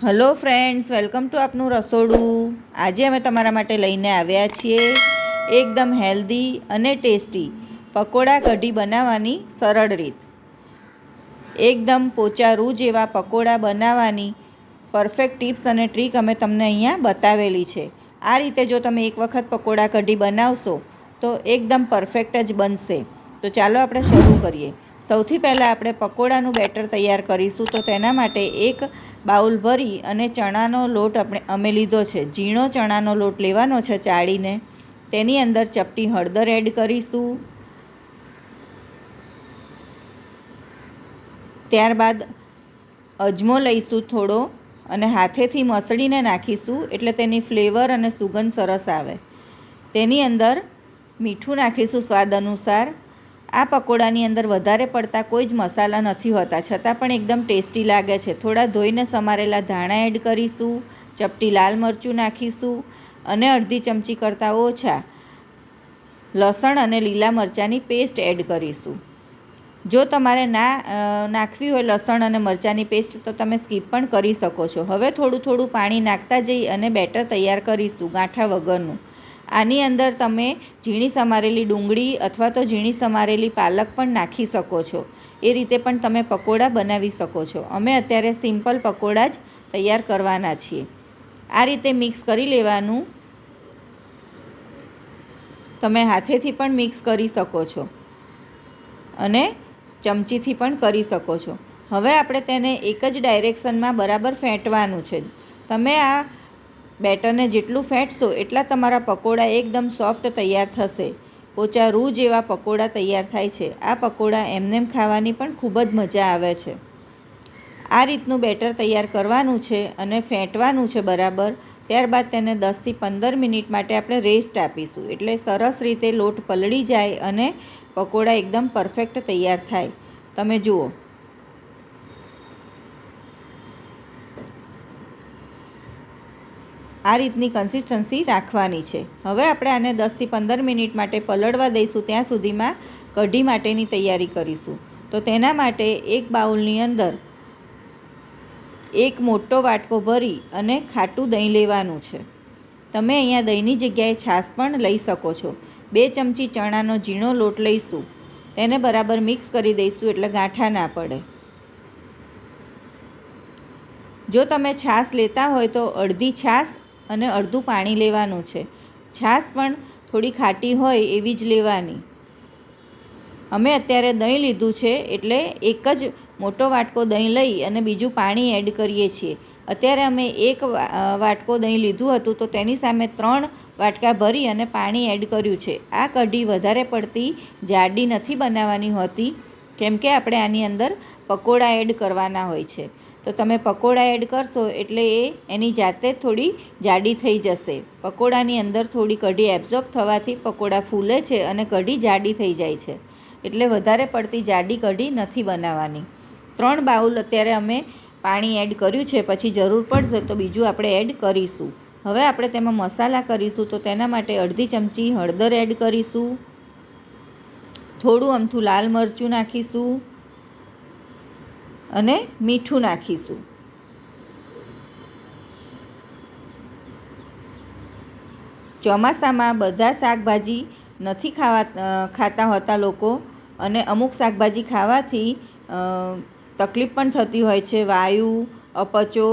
Hello friends, welcome to આપનું રસોડું. આજે અમે તમારા માટે લઈને આવ્યા છીએ એકદમ હેલ્ધી અને ટેસ્ટી પકોડા કઢી બનાવવાની સરળ રીત. એકદમ પોચા રૂ જેવા પકોડા બનાવવાની પરફેક્ટ ટિપ્સ અને ટ્રીક અમે તમને અહીંયા બતાવેલી છે. આ રીતે જો તમે એક વખત પકોડા કઢી બનાવશો તો એકદમ પરફેક્ટ જ બનશે. તો ચાલો આપણે શરૂ કરીએ. સૌથી પહેલાં આપણે પકોડાનું બેટર તૈયાર કરીશું તો તેના માટે એક બાઉલ ભરી અને ચણાનો લોટ આપણે અમે લીધો છે. ઝીણો ચણાનો લોટ લેવાનો છે ચાળીને. તેની અંદર ચપટી હળદર એડ કરીશું. ત્યારબાદ અજમો લઈશું થોડો અને હાથેથી મસળીને નાખીશું એટલે તેની ફ્લેવર અને સુગંધ સરસ આવે. તેની અંદર મીઠું નાખીશું સ્વાદ અનુસાર. આ પકોડાની અંદર વધારે પડતા કોઈ જ મસાલા નથી હોતા. છતાં પણ એકદમ ટેસ્ટી લાગે છે. થોડા ધોઈને સમારેલા ધાણા એડ કરીશું, ચપટી લાલ મરચું નાખીશું અને અડધી ચમચી કરતાં ઓછા લસણ અને લીલા મરચાંની પેસ્ટ એડ કરીશું. જો તમારે ના નાખવી હોય લસણ અને મરચાંની પેસ્ટ તો તમે સ્કીપ પણ કરી શકો છો. હવે થોડું થોડું પાણી નાખતા જઈ અને બેટર તૈયાર કરીશું ગાંઠા વગરનું. આની અંદર તમે ઝીણી સમારેલી ડુંગળી અથવા તો ઝીણી સમારેલી પાલક પણ નાખી શકો છો. એ રીતે પણ તમે પકોડા બનાવી શકો છો. અમે અત્યારે સિમ્પલ પકોડા જ તૈયાર કરવાના છીએ. આ રીતે મિક્સ કરી લેવાનું. તમે હાથેથી પણ મિક્સ કરી શકો છો. અને ચમચીથી પણ કરી શકો છો. હવે આપણે તેને એક જ ડાયરેક્શનમાં બરાબર ફેંટવાનું છે. તમે આ બેટરને જેટલું ફેંટશો એટલા તમારા પકોડા એકદમ સોફ્ટ તૈયાર થશે. પોચા રૂ જેવા પકોડા તૈયાર થાય છે. આ પકોડા એમનેમ ખાવાની પણ ખૂબ જ મજા આવે છે. આ રીતનું બેટર તૈયાર કરવાનું છે અને ફેંટવાનું છે બરાબર. ત્યારબાદ તેને દસથી પંદર મિનિટ માટે આપણે રેસ્ટ આપીશું. એટલે સરસ રીતે લોટ પલળી જાય અને પકોડા એકદમ પરફેક્ટ તૈયાર થાય. તમે જુઓ. આ રીતની કન્સિસ્ટન્સી રાખવાની છે. હવે આપણે આને દસથી પંદર મિનિટ માટે પલળવા દઈશું, ત્યાં સુધીમાં કઢી માટેની તૈયારી કરીશું. તો તેના માટે એક બાઉલની અંદર એક મોટો વાટકો ભરી અને ખાટું દહીં લેવાનું છે. તમે અહીંયા દહીંની જગ્યાએ છાશ પણ લઈ શકો છો. બે ચમચી ચણાનો ઝીણો લોટ લઈશું. તેને બરાબર મિક્સ કરી દઈશું એટલે ગાંઠા ના પડે. જો તમે છાશ લેતા હોય તો અડધી છાશ અને અડધું પાણી લેવાનું છે. છાશ પણ થોડી ખાટી હોય એવી જ લેવાની. અમે અત્યારે દહીં લીધું છે એટલે એક જ મોટો વાટકો દહીં લઈ અને બીજું પાણી એડ કરીએ છીએ. અત્યારે અમે એક વાટકો દહીં લીધું હતું તો તેની સામે ત્રણ વાટકા ભરી અને પાણી એડ કર્યું છે. આ કઢી વધારે પડતી જાડી નથી બનાવવાની હોતી, કેમ કે આપણે આની અંદર પકોડા એડ કરવાના હોય છે. તો તમે પકોડા એડ કરશો એટલે એ એની જાતે થોડી જાડી થઈ જશે. પકોડાની અંદર થોડી કઢી એબ્ઝોર્બ થવાથી પકોડા ફૂલે છે અને કઢી જાડી થઈ જાય છે. એટલે વધારે પડતી જાડી કઢી નથી બનાવવાની. ત્રણ બાઉલ અત્યારે અમે પાણી એડ કર્યું છે, પછી જરૂર પડશે તો બીજું આપણે એડ કરીશું. હવે આપણે તેમાં મસાલા કરીશું તો તેના માટે અડધી ચમચી હળદર એડ કરીશું. થોડું અમથું લાલ મરચું નાખીશું. અને મીઠું નાખીશું. ચોમાસામાં બધા શાકભાજી નથી ખાવા ખાતા હોતા લોકો અને અમુક શાકભાજી ખાવાથી તકલીફ પણ થતી હોય છે. વાયુ, અપચો,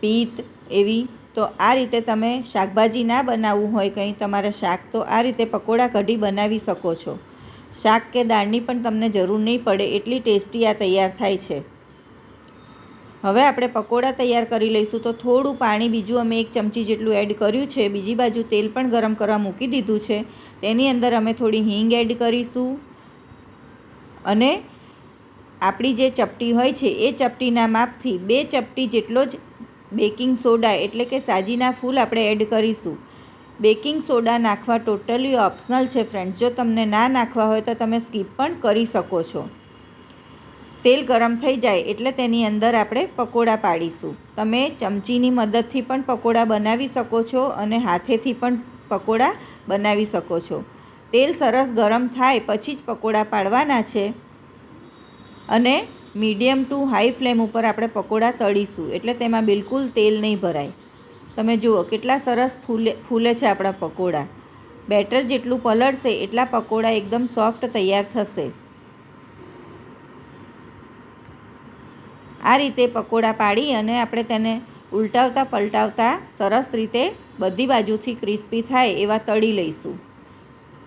પિત્ત એવી. તો આ રીતે તમે શાકભાજી ના બનાવવું હોય કંઈ, તમારે શાક તો આ રીતે પકોડા કઢી બનાવી શકો છો. શાક કે દાળની પણ તમને જરૂર નહીં પડે એટલી ટેસ્ટી આ તૈયાર થાય છે. હવે આપણે પકોડા તૈયાર કરી લઈશું તો થોડું પાણી બીજું અમે એક ચમચી જેટલું એડ કર્યું છે. બીજી બાજુ તેલ પણ ગરમ કરવા મૂકી દીધું છે. તેની અંદર અમે થોડી હિંગ એડ કરીશું. અને આપણી જે ચપટી હોય છે એ ચપટીના માપથી બે ચપટી જેટલો જ બેકિંગ સોડા એટલે કે સાજીના ફૂલ આપણે એડ કરીશું. બેકિંગ સોડા નાખવા ટોટલી ઓપ્શનલ છે ફ્રેન્ડ્સ જો તમને ના નાખવા હોય તો તમે સ્કીપ પણ કરી શકો છો. તેલ ગરમ થઈ જાય એટલે તેની અંદર આપણે પકોડા પાડીશું. તમે ચમચીની મદદથી પણ પકોડા બનાવી શકો છો અને હાથેથી પણ પકોડા બનાવી શકો છો. તેલ સરસ ગરમ થાય પછી જ પકોડા પાડવાના છે. અને મીડિયમ ટુ હાઈ ફ્લેમ ઉપર આપણે પકોડા તળીશું એટલે તેમાં બિલકુલ તેલ નહીં ભરાય. તમે જુઓ, કેટલા સરસ ફૂલે ફૂલે છે આપણા પકોડા. બેટર જેટલું પલળશે, એટલા પકોડા એકદમ સોફ્ટ તૈયાર થશે. આ રીતે પકોડા પાડી અને આપણે તેને ઉલટાવતા પલટાવતા સરસ રીતે બધી બાજુથી ક્રિસ્પી થાય એવા તળી લઈશું.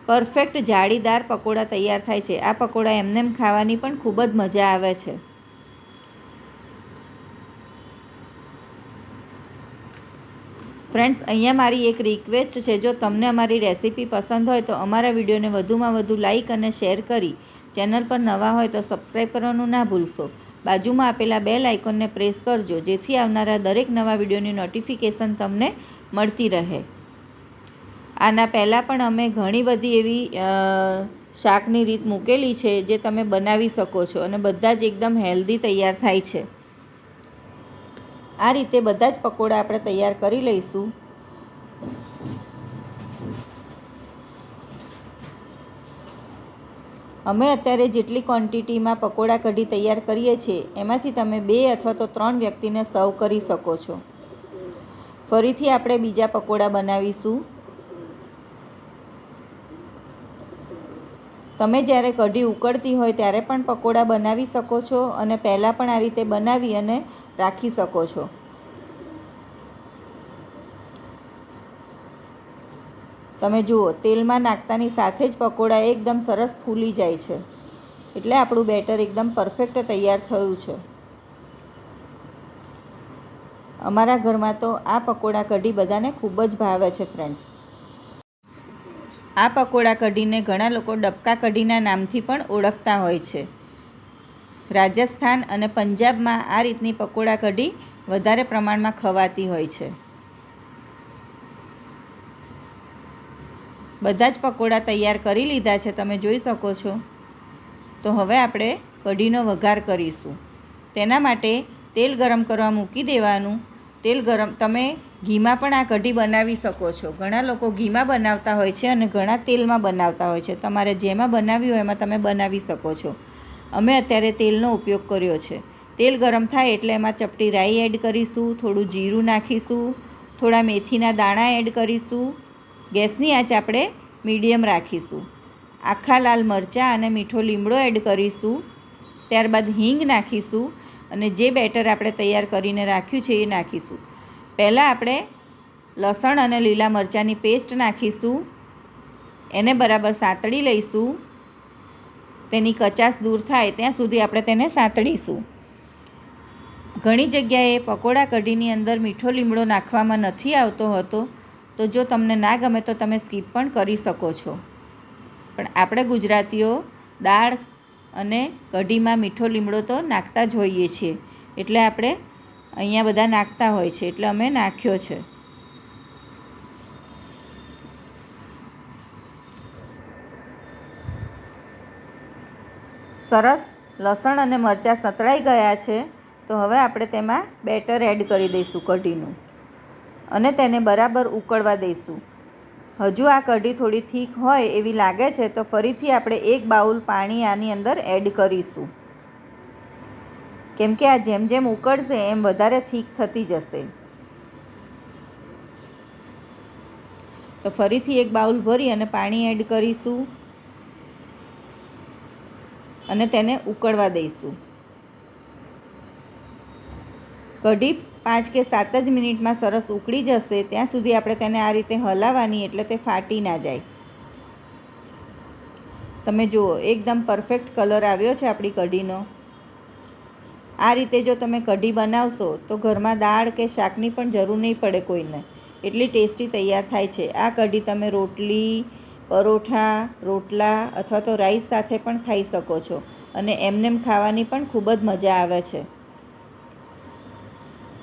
પરફેક્ટ જાળીદાર પકોડા તૈયાર થાય છે. આ પકોડા એમનેમ ખાવાની પણ ખૂબ જ મજા આવે છે. ફ્રેન્ડ્સ, અહીંયા મારી એક રિક્વેસ્ટ છે, જો તમને અમારી રેસીપી પસંદ હોય તો અમારા વિડીયોને વધુમાં વધુ લાઇક અને શેર કરી ચેનલ પર નવા હોય તો સબસ્ક્રાઈબ કરવાનું ના ભૂલશો. બાજુમાં આપેલા બે લાઇકોનને પ્રેસ કરજો, જેથી આવનારા દરેક નવા વિડીયોની નોટિફિકેશન તમને મળતી રહે. આના પહેલાં પણ અમે ઘણી બધી એવી શાકની રીત મૂકેલી છે, જે તમે બનાવી શકો છો અને બધા જ એકદમ હેલ્ધી તૈયાર થાય છે. આ રીતે બધા જ પકોડા આપણે તૈયાર કરી લઈશું. અમે અત્યારે જેટલી ક્વોન્ટિટીમાં પકોડા કઢી તૈયાર કરીએ છીએ, એમાંથી તમે બે અથવા તો ત્રણ વ્યક્તિને સર્વ કરી શકો છો. ફરીથી આપણે બીજા પકોડા બનાવીશું. તમે જ્યારે કઢી ઉકળતી હોય ત્યારે પણ પકોડા બનાવી શકો છો અને પહેલાં પણ આ રીતે બનાવી અને રાખી શકો છો. તમે જુઓ, તેલમાં નાખતાની સાથે જ પકોડા એકદમ સરસ ફૂલી જાય છે. એટલે આપણું બેટર એકદમ પરફેક્ટ તૈયાર થયું છે. અમારા ઘરમાં તો આ પકોડા કઢી બધાને ખૂબ જ ભાવે છે ફ્રેન્ડ્સ આ પકોડા કઢીને ઘણા લોકો ડબકા કઢીના નામથી પણ ઓળખતા હોય છે. રાજસ્થાન અને પંજાબમાં આ રીતની પકોડા કઢી વધારે પ્રમાણમાં ખવાતી હોય છે. બધા જ પકોડા તૈયાર કરી લીધા છે, તમે જોઈ શકો છો. તો હવે આપણે કઢીનો વઘાર કરીશું. તેના માટે તેલ ગરમ કરવા મૂકી દેવાનું. તેલ ગરમ, તમે ઘીમાં પણ આ કઢી બનાવી શકો છો. ઘણા લોકો ઘીમાં બનાવતા હોય છે અને ઘણા તેલમાં બનાવતા હોય છે. તમારે જેમાં બનાવ્યું હોય એમાં તમે બનાવી શકો છો. અમે અત્યારે તેલનો ઉપયોગ કર્યો છે. તેલ ગરમ થાય એટલે એમાં ચપટી રાઈ એડ કરીશું, થોડું જીરું નાખીશું, થોડા મેથીના દાણા એડ કરીશું. ગેસની આંચ આપણે મીડિયમ રાખીશું. આખા લાલ મરચાં અને મીઠો લીમડો એડ કરીશું. ત્યારબાદ હિંગ નાખીશું અને જે બેટર આપણે તૈયાર કરીને રાખ્યું છે એ નાખીશું. પહેલાં આપણે લસણ અને લીલા મરચાંની પેસ્ટ નાખીશું. એને બરાબર સાંતળી લઈશું. તેની કચાશ દૂર થાય ત્યાં સુધી આપણે તેને સાંતળીશું. ઘણી જગ્યાએ પકોડા કઢીની અંદર મીઠો લીમડો નાખવામાં નથી આવતો હતો, તો જો તમને ના ગમે તો તમે સ્કીપ પણ કરી શકો છો. પણ આપણે ગુજરાતીઓ દાળ અને કઢીમાં મીઠો લીમડો તો નાખતા જ હોઈએ છીએ. એટલે આપણે અહીંયા બધા નાખતા હોય છે, એટલે અમે નાખ્યો છે. સરસ, લસણ અને મરચાં સતળાઈ ગયા છે, તો હવે આપણે તેમાં બેટર એડ કરી દઈશું કઢીનું. અને તેને બરાબર ઉકળવા દઈશું. હજુ આ કઢી થોડી થીક હોય એવી લાગે છે, તો ફરીથી આપણે એક બાઉલ પાણી આની અંદર એડ કરીશું. કેમ કે આ જેમ જેમ ઉકળશે, એમ વધારે થીક થતી જશે. તો ફરીથી એક બાઉલ ભરી અને પાણી એડ કરીશું. અને તેને ઉકળવા દઈશું. કઢી પાંચ કે સાત જ મિનિટમાં સરસ ઉકળી જશે. ત્યાં સુધી આપણે તેને આ રીતે હલાવવાની, એટલે તે ફાટી ના જાય. તમે જુઓ, એકદમ પરફેક્ટ કલર આવ્યો છે આપણી કઢીનો. આ રીતે જો તમે કઢી બનાવશો, તો ઘરમાં દાળ કે શાકની પણ જરૂર નહીં પડે કોઈને. એટલી ટેસ્ટી તૈયાર થાય છે. આ કઢી તમે રોટલી, પરોઠા, રોટલા અથવા તો રાઈસ સાથે પણ ખાઈ શકો છો અને એમનેમ ખાવાની પણ ખૂબ જ મજા આવે છે.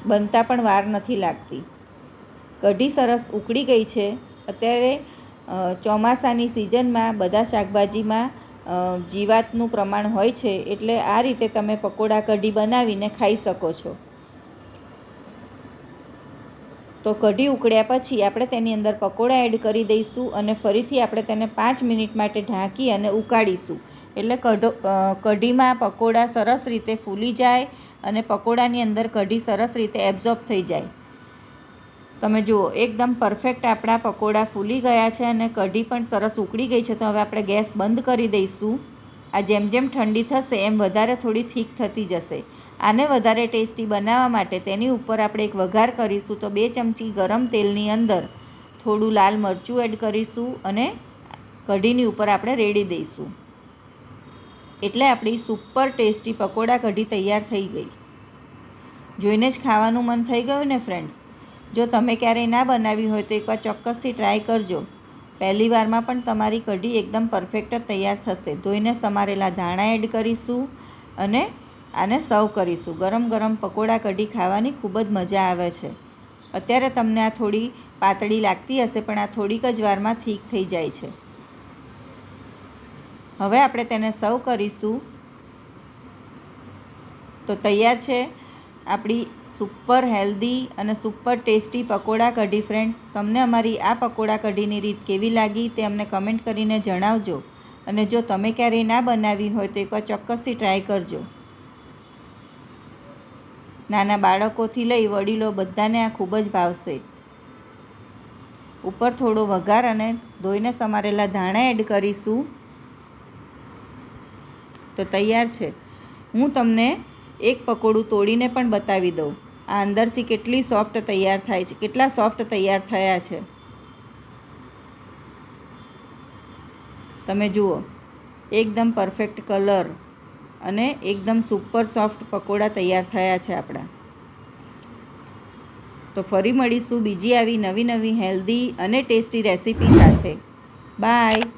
બનતા પણ વાર નથી લાગતી. કઢી સરસ ઉકળી ગઈ છે. અત્યારે ચોમાસાની સિઝનમાં બધા શાકભાજીમાં જીવાતનું પ્રમાણ હોય છે એટલે આ રીતે તમે પકોડા કઢી બનાવીને ખાઈ શકો છો. તો કઢી ઉકળ્યા પછી આપણે તેની અંદર પકોડા એડ કરી દઈશું અને ફરીથી આપણે તેને પાંચ મિનિટ માટે ઢાંકી અને ઉકાળીશું. એટલે કઢો કઢીમાં પકોડા સરસ રીતે ફૂલી જાય અને પકોડાની અંદર કઢી સરસ રીતે એબ્ઝોર્બ થઈ જાય. તમે જુઓ, એકદમ પરફેક્ટ આપણા પકોડા ફૂલી ગયા છે અને કઢી પણ સરસ ઉકળી ગઈ છે. તો હવે આપણે ગેસ બંધ કરી દઈશું. આ જેમ જેમ ઠંડી થશે, એમ વધારે થોડી થીક થતી જશે. આને વધારે ટેસ્ટી બનાવવા માટે તેની ઉપર આપણે એક વઘાર કરીશું. તો બે ચમચી ગરમ તેલની અંદર થોડું લાલ મરચું એડ કરીશું અને કઢીની ઉપર આપણે રેડી દઈશું. એટલે આપણી સુપર ટેસ્ટી પકોડા કઢી તૈયાર થઈ ગઈ. જોઈને જ ખાવાનું મન થઈ ગયું ને ફ્રેન્ડ્સ જો તમે ક્યારેય ના બનાવી હોય તો એકવાર ચોક્કસથી ટ્રાય કરજો. પહેલી વારમાં પણ તમારી કઢી એકદમ પરફેક્ટ તૈયાર થશે. ધોઈને સમારેલા ધાણા એડ કરીશું અને આને સર્વ કરીશું. ગરમ ગરમ પકોડા કઢી ખાવાની ખૂબ જ મજા આવે છે. અત્યારે તમને આ થોડી પાતળી લાગતી હશે, પણ આ થોડીક જ વારમાં ઠીક થઈ જાય છે. હવે આપણે તેને સર્વ કરીશું. તો તૈયાર છે આપણી સુપર હેલ્ધી અને super tasty pakoda kadhi friends તમને અમારી આ પકોડા કઢીની રીત કેવી લાગી તે અમને કમેન્ટ કરીને જણાવજો. અને જો તમે ક્યારેય ના બનાવી હોય તો એકવાર ચોક્કસથી ટ્રાય કરજો. નાના બાળકોથી લઈ વડીલો બધાને આ ખૂબ જ ભાવશે. ઉપર થોડો વઘાર અને ધોઈને સમારેલા ધાણા એડ કરીશું. તો તૈયાર છે. હું તમને એક પકોડું તોડીને પણ બતાવી દઉં. આ અંદરથી કેટલી સોફ્ટ તૈયાર થાય છે, કેટલા સોફ્ટ તૈયાર થયા છે. તમે જુઓ, એકદમ પરફેક્ટ કલર અને એકદમ સુપર સોફ્ટ પકોડા તૈયાર થયા છે આપણા. તો ફરી મળીશું બીજી આવી નવી નવી હેલ્ધી અને ટેસ્ટી રેસીપી સાથે. બાય.